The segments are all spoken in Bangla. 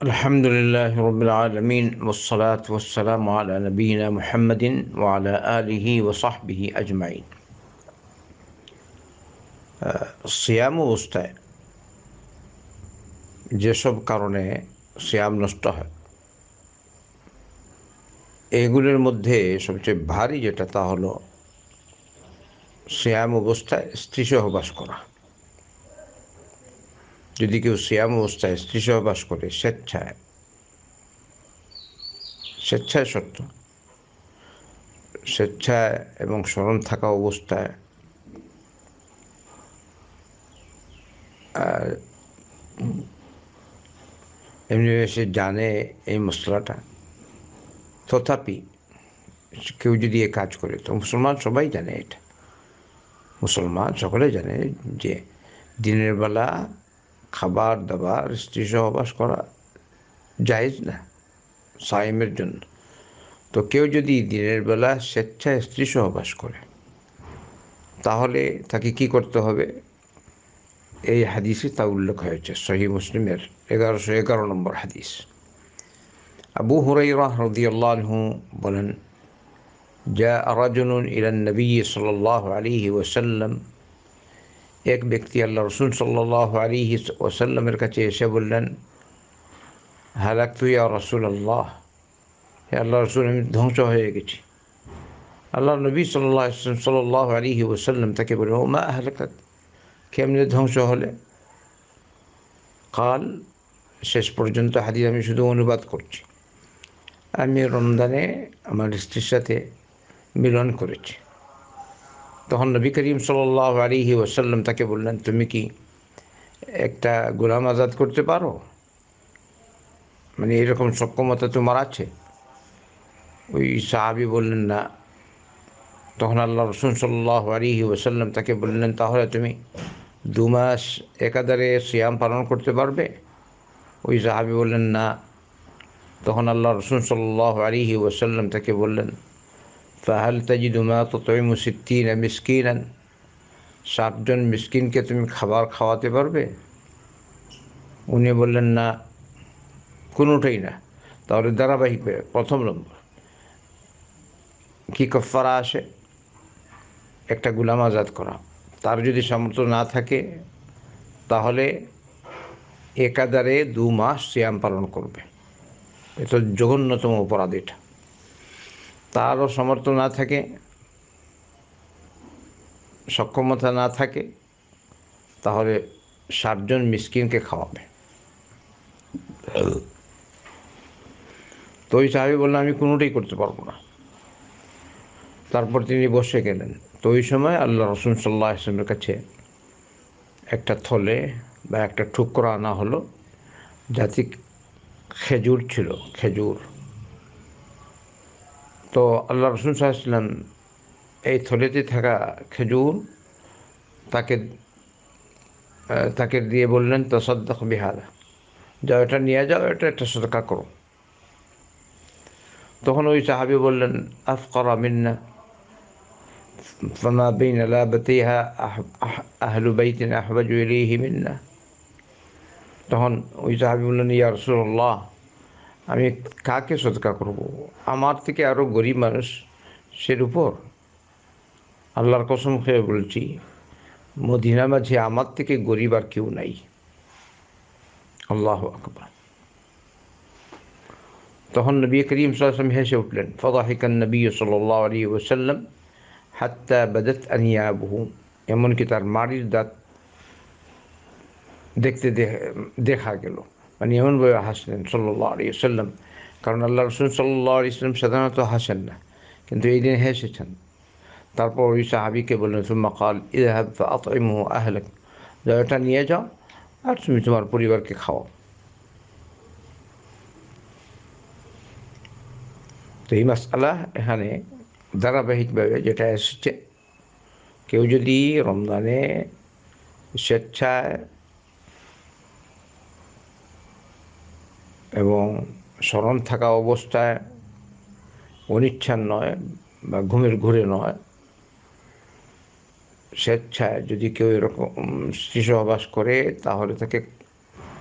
الحمد لله رب العالمين والصلاة والسلام على نبينا محمد وعلى آله وصحبه أجمعين সিয়াম অবস্থায় যেসব কারণে সিয়াম নষ্ট হয় এগুলোর মধ্যে সবচেয়ে ভারী যেটা তা হলো সিয়াম অবস্থায় স্ত্রী সহবাস করা যদি কেউ সিয়াম অবস্থায় স্ত্রী সহবাস করে, স্বেচ্ছায়। স্বেচ্ছায় সত্য। স্বেচ্ছায় এবং স্মরণ থাকা অবস্থায় এমনি সে জানে এই মশলাটা। তথাপি কেউ যদি এ কাজ করে, তো মুসলমান সবাই জানে এটা। মুসলমান সকলে জানে যে দিনের বেলা খাবার দাবার স্ত্রী সহবাস করা জায়েজ না সাইমের জন্য তো কেউ যদি দিনের বেলা স্বেচ্ছায় স্ত্রী সহবাস করে তাহলে তাকে কি করতে হবে এই হাদিসে তা উল্লেখ হয়েছে সহি মুসলিমের এগারোশো এগারো নম্বর হাদিস আবু হুরাইরা রদিয়াল্লাহু বলেন جاء رجل إلى النبي صلى الله عليه وسلم এক ব্যক্তি আল্লাহ রসুল সাল্লাহ আলী ওসাল্লামের কাছে এসে বললেন, হালাক আর রসুল আল্লাহ হে আল্লাহ রসুল, আমি ধ্বংস হয়ে গেছি। আল্লাহ নবী সাল্লাহ সাল্লাহ আলী ওসাল্লাম তাকে বললেন, ও মা হালাকাত, কেমনি ধ্বংস হলে? কাল শেষ পর্যন্ত হাদিস আমি শুধু অনুবাদ করছি। আমি রমজানে আমার স্ত্রীর সাথে মিলন করেছি। তখন নবী করিম সাল্লাহ আলিহি ওসাল্লাম তাকে বললেন, তুমি কি একটা গোলাম আজাদ করতে পারো? মানে এরকম সক্ষমতা তোমার আছে? ওই সাহাবি বললেন, না। তখন আল্লাহ রসুন সাল্লাহ আলিহি ওসাল্লাম তাকে বললেন, তাহলে তুমি দু মাস একাধারে সিয়াম পালন করতে পারবে? ওই সাহাবি বললেন, না। তখন আল্লাহ রসুন সাল্লাহ আলিহি ওসাল্লাম তাকে বললেন ফাহাল তাজিদু মা তুতইমু সিত্তিনা মিসকিনান ষাটজন মিসকিনকে তুমি খাবার খাওয়াতে পারবে? উনি বললেন, না, কোনোটাই না। তাহলে ধারাবাহিক প্রথম নম্বর। কি কফারা আসে? একটা গুলাম আজাদ করা। তার যদি সামর্থ্য না থাকে, তাহলে একাধারে দু মাস সিয়াম পালন করবে। এটা জঘন্যতম অপরাধ এটা। তারও সমর্থ না থাকে, সক্ষমতা না থাকে, তাহলে ষাটজন মিসকিনকে খাওয়াবে। তো ওই সাহেব বললেন, আমি কোনোটাই করতে পারব না। তারপর তিনি বসে গেলেন। তো ওই সময় আল্লাহ রসুন সাল্লাহ আসলামের কাছে একটা থলে বা একটা টুকরা আনা হলো, যাতে খেজুর ছিল, খেজুর। তো আল্লাহ রসুল সাহাশাল্লাম এই থলেতে থাকা খেজুর তাকে তাকে দিয়ে বললেন তো সদ্দাক বিহারা যাও এটা নিয়ে যাও এটা একটা সদকা করো তখন ওই সাহাবি বললেন আফকরা মিন্না فما بين لابتيها أهل بيت أحوج إليه منا তখন ওই সাহাবি বললেন ইয়া রসুল্লাহ আমি কাকে সদকা করব? আমার থেকে আরও গরিব মানুষ সের উপর? আল্লাহর কসম খেয়ে বলছি, মদিনা মাঝে আমার থেকে গরিব আর কেউ নাই। আল্লাহ আকবর। তখন নবী করিম সাল্লাম হেসে উঠলেন ফদাহিকান নবী সাল্লাহ আলী ওসাল্লাম হাত্তা বাদত আনিয়া বহু এমনকি তার মাড়ির দাঁত দেখতে দেখা গেল। মানে এমনভাবে হাসলেন সাল্লাহ আলী সাল্লাম কারণ আল্লাহ রসুল সাল্লাহ আলী ইসলাম সাধারণত হাসেন না কিন্তু এই দিন হেসেছেন তারপর ওই সাহাবিকে বললেন সুম্মা কাল ইহাব আতইমু আহলাক যাও এটা নিয়ে যাও আর তুমি তোমার পরিবারকে খাও তো এই মাসালা এখানে ধারাবাহিকভাবে যেটা এসেছে কেউ যদি রমজানে স্বেচ্ছায় এবং স্মরণ থাকা অবস্থায় অনিচ্ছার নয় বা ঘুমের ঘুরে নয়, স্বেচ্ছায় যদি কেউ এরকম সহবাস করে, তাহলে তাকে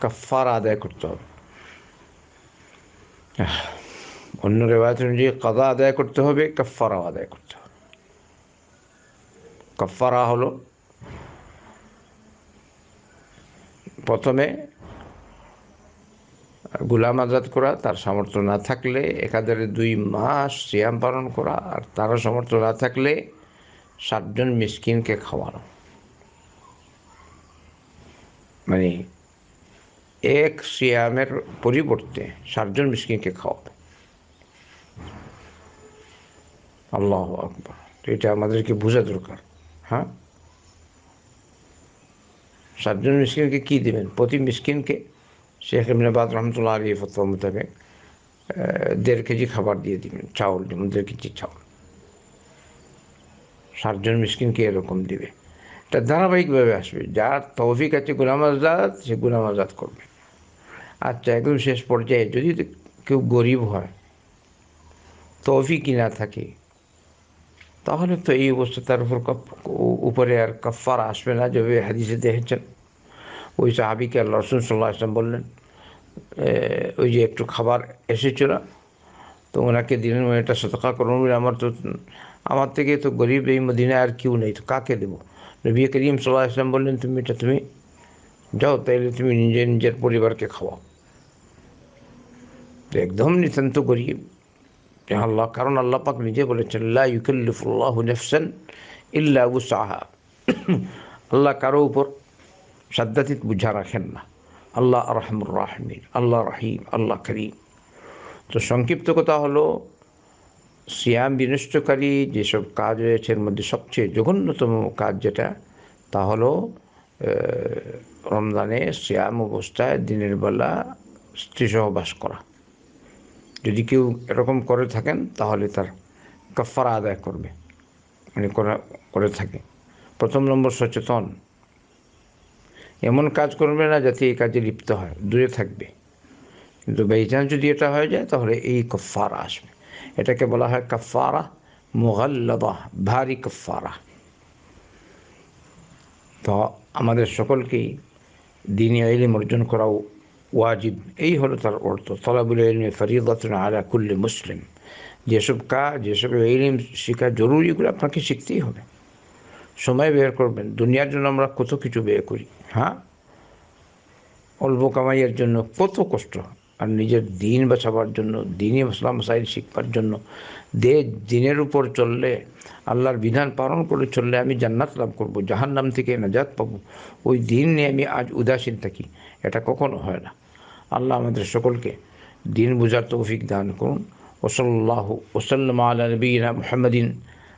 কাফার আদায় করতে হবে। অন্য রেওয়ায়ত অনুযায়ী কাদা আদায় করতে হবে কাফারাও আদায় করতে হবে। কাফারা হলো প্রথমে গুলাম আজাদ করা, তার সামর্থ্য না থাকলে একাধারে দুই মাস সিয়াম পালন করা, আর তারও সামর্থ্য না থাকলে সাতজন মিসকিনকে খাওয়ানো। মানে এক সিয়ামের পরিবর্তে সাতজন মিসকিনকে খাওয়াবে। আল্লাহ আকবর। এটা আমাদেরকে বোঝা দরকার হ্যাঁ? সাতজন মিসকিনকে কী দেবেন? প্রতি মিসকিনকে শেখ ইমনাবাদ রহমতুল্লাহ আলী ফতোয়া মোতাবেক দেড় কেজি খাবার দিয়ে দিবেন, চাউল যেমন দেড় কেজি চাউল। সাতজন মিসকিনকে এরকম দিবে। এটা ধারাবাহিকভাবে আসবে। যার তৌফিক আছে গুলাম আজাদ সে গুলাম আজাদ করবে। আচ্ছা একদম শেষ পর্যায়ে যদি কেউ গরিব হয়, তৌফিকই না থাকে, তাহলে তো এই অবস্থা তার উপর উপরে আর কফার আসবে না যেভাবে হাদিসে দেখেছেন। ওই সাহাবিকে আল্লাহ রসুন সাল্লাহ আসলাম বললেন ওই যে একটু খাবার এসেছিল তো ওনাকে দিলেন এটা শতকা করুন। আমার তো, আমার থেকে তো গরিব এই মদিনায় আর কেউ নেই, তো কাকে দেবো? নবী করিম সাল্লাহ আসলাম বললেন, তুমি এটা তুমি যাও, তাইলে তুমি নিজের নিজের পরিবারকে খাওয়াও। একদম নিতান্ত গরিব। আল্লাহ, কারণ আল্লাহ পাক নিজে বলেছেন, লা ইউকাল্লিফুল্লাহ নেফসেন ইল্লা সাহা আল্লাহ কারও উপর সাদ্দাতিত বুঝা রাখেন না। আল্লাহ রহমুর রাহমিন, আল্লাহ রহিম, আল্লাহ করিম। তো সংক্ষিপ্ত কথা হলো, সিয়াম বিনষ্টকারী যেসব কাজ রয়েছে, এর মধ্যে সবচেয়ে জঘন্যতম কাজ যেটা, তা হলো রমজানে সিয়াম অবস্থায় দিনের বেলা স্ত্রী সহবাস করা। যদি কেউ এরকম করে থাকেন, তাহলে তার কাফারা আদায় করবে। মানে করে থাকে। প্রথম নম্বর সচেতন। এমন কাজ করবে না যাতে এই কাজে লিপ্ত হয়, দূরে থাকবে। কিন্তু বেচান যদি এটা হয়ে যায়, তাহলে এই কফারা আসবে। এটাকে বলা হয় কফারা মোগাল্লাবা ভারী কফারা তো আমাদের সকলকেই দিনী ইলিম অর্জন করা ওয়াজিব। এই হলো তার অর্থ। তলাবুল ইলমে ফরিদাতুন আলা কুল্লি মুসলিম। যেসব কাজ যেসব ইলিম শেখা জরুরি, এগুলো আপনাকে শিখতেই হবে। সময় বের করবেন। দুনিয়ার জন্য আমরা কত কিছু ব্যয় করি হ্যাঁ? অল্প কামাইয়ের জন্য কত কষ্ট। আর নিজের দিন বাঁচাবার জন্য দিনই মশলা মশাইল শিখবার জন্য, দে, দিনের উপর চললে, আল্লাহর বিধান পালন করে চললে আমি জান্নাত লাভ করব জাহান নাম থেকে নাজাত পাবো। ওই দিন নিয়ে আমি আজ উদাসীন থাকি, এটা কখনো হয় না। আল্লাহ আমাদের সকলকে দিন বুঝার তৌফিক দান করুন। ওসল্লাহ ওসল্লাম আলা নবীনা মোহাম্মদিন।